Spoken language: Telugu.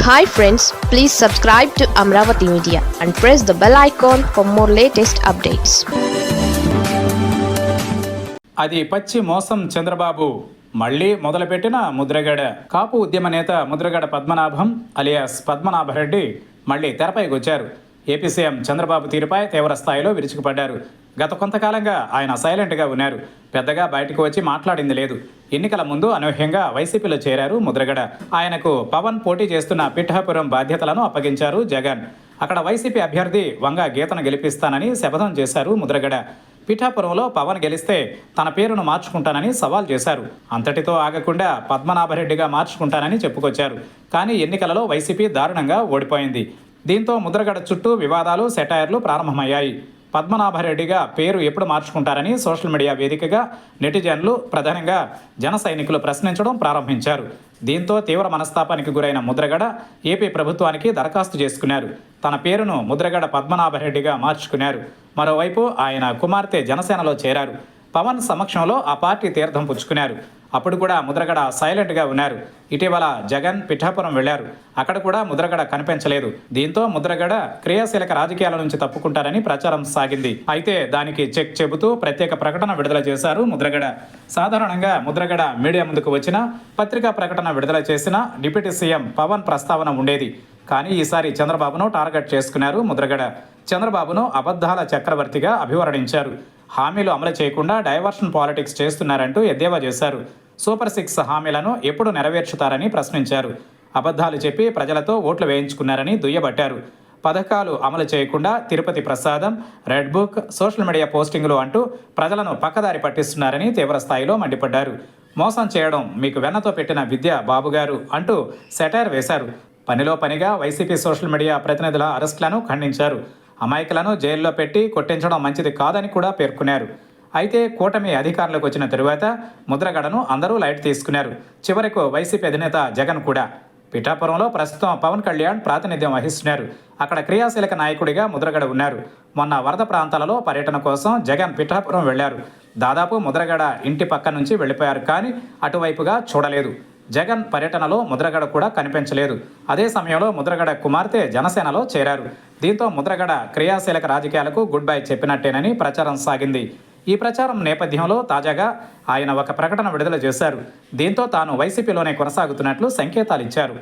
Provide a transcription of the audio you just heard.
Hi friends please subscribe to Amaravati media and press the bell icon for more latest updates అది పచ్చి మోసం చంద్రబాబు. మళ్ళీ మొదలుపెట్టిన ముద్రగడ. కాపు ఉద్యమ నేత ముద్రగడ పద్మనాభం అలియాస్ పద్మనాభరెడ్డి మళ్ళీ తెరపైకి వచ్చారు ఏపీ సీఎం చంద్రబాబు తీరుపై తీవ్ర స్థాయిలో విరుచుకుపడ్డారు. గత కొంతకాలంగా ఆయన సైలెంట్గా ఉన్నారు. పెద్దగా బయటకు వచ్చి మాట్లాడింది లేదు. ఎన్నికల ముందు అనూహ్యంగా వైసీపీలో చేరారు ముద్రగడ. ఆయనకు పవన్ పోటీ చేస్తున్న పిఠాపురం బాధ్యతలను అప్పగించారు జగన్. అక్కడ వైసీపీ అభ్యర్థి వంగ గీతను గెలిపిస్తానని శపథం చేశారు ముద్రగడ. పిఠాపురంలో పవన్ గెలిస్తే తన పేరును మార్చుకుంటానని సవాల్ చేశారు. అంతటితో ఆగకుండా పద్మనాభరెడ్డిగా మార్చుకుంటానని చెప్పుకొచ్చారు. కానీ ఎన్నికలలో వైసీపీ దారుణంగా ఓడిపోయింది. దీంతో ముద్రగడ చుట్టూ వివాదాలు సెటైర్లు ప్రారంభమయ్యాయి. పద్మనాభరెడ్డిగా పేరు ఎప్పుడు మార్చుకుంటారని సోషల్ మీడియా వేదికగా నెటిజన్లు ప్రధానంగా జన సైనికులు ప్రశ్నించడం ప్రారంభించారు. దీంతో తీవ్ర మనస్తాపానికి గురైన ముద్రగడ ఏపీ ప్రభుత్వానికి దరఖాస్తు చేసుకున్నారు. తన పేరును ముద్రగడ పద్మనాభరెడ్డిగా మార్చుకున్నారు. మరోవైపు ఆయన కుమార్తె జనసేనలో చేరారు. పవన్ సమక్షంలో ఆ పార్టీ తీర్థం పుచ్చుకున్నారు. అప్పుడు కూడా ముద్రగడ సైలెంట్గా ఉన్నారు. ఇటీవల జగన్ పిఠాపురం వెళ్ళారు అక్కడ కూడా ముద్రగడ కనిపించలేదు. దీంతో ముద్రగడ క్రియాశీలక రాజకీయాల నుంచి తప్పుకుంటారని ప్రచారం సాగింది. అయితే దానికి చెక్ చెబుతూ ప్రత్యేక ప్రకటన విడుదల చేశారు ముద్రగడ. సాధారణంగా ముద్రగడ మీడియా ముందుకు వచ్చిన పత్రికా ప్రకటన విడుదల చేసిన డిప్యూటీ సీఎం పవన్ ప్రస్తావన ఉండేది. కానీ ఈసారి చంద్రబాబును టార్గెట్ చేసుకున్నారు ముద్రగడ. చంద్రబాబును అబద్ధాల చక్రవర్తిగా అభివర్ణించారు. హామీలు అమలు చేయకుండా డైవర్షన్ పాలిటిక్స్ చేస్తున్నారంటూ ఎద్దేవా చేశారు. సూపర్ సిక్స్ హామీలను ఎప్పుడు నెరవేర్చుతారని ప్రశ్నించారు. అబద్ధాలు చెప్పి ప్రజలతో ఓట్లు వేయించుకున్నారని దుయ్యబట్టారు. పథకాలు అమలు చేయకుండా తిరుపతి ప్రసాదం రెడ్ బుక్ సోషల్ మీడియా పోస్టింగులు అంటూ ప్రజలను పక్కదారి పట్టిస్తున్నారని తీవ్రస్థాయిలో మండిపడ్డారు. మోసం చేయడం మీకు వెన్నతో పెట్టిన విద్య బాబుగారు అంటూ సెటైర్ వేశారు. పనిలో పనిగా వైసీపీ సోషల్ మీడియా ప్రతినిధుల అరెస్టులను ఖండించారు. అమాయకులను జైల్లో పెట్టి కొట్టించడం మంచిది కాదని కూడా పేర్కొన్నారు. అయితే కూటమి అధికారంలోకి వచ్చిన తరువాత ముద్రగడను అందరూ లైట్ తీసుకున్నారు. చివరకు వైసీపీ అధినేత జగన్ కూడా. పిఠాపురంలో ప్రస్తుతం పవన్ కళ్యాణ్ ప్రాతినిధ్యం వహిస్తున్నారు. అక్కడ క్రియాశీలక నాయకుడిగా ముద్రగడ ఉన్నారు. మొన్న వరద ప్రాంతాలలో పర్యటన కోసం జగన్ పిఠాపురం వెళ్ళారు. దాదాపు ముద్రగడ ఇంటి పక్క నుంచి వెళ్ళిపోయారు కానీ అటువైపుగా చూడలేదు. జగన్ పర్యటనలో ముద్రగడ కూడా కనిపించలేదు. అదే సమయంలో ముద్రగడ కుమార్తె జనసేనలో చేరారు. దీంతో ముద్రగడ క్రియాశీలక రాజకీయాలకు గుడ్ బై చెప్పినట్టేనని ప్రచారం సాగింది. ఈ ప్రచారం నేపథ్యంలో తాజాగా ఆయన ఒక ప్రకటన విడుదల చేశారు. దీంతో తాను వైసీపీలోనే కొనసాగుతున్నట్లు సంకేతాలు ఇచ్చారు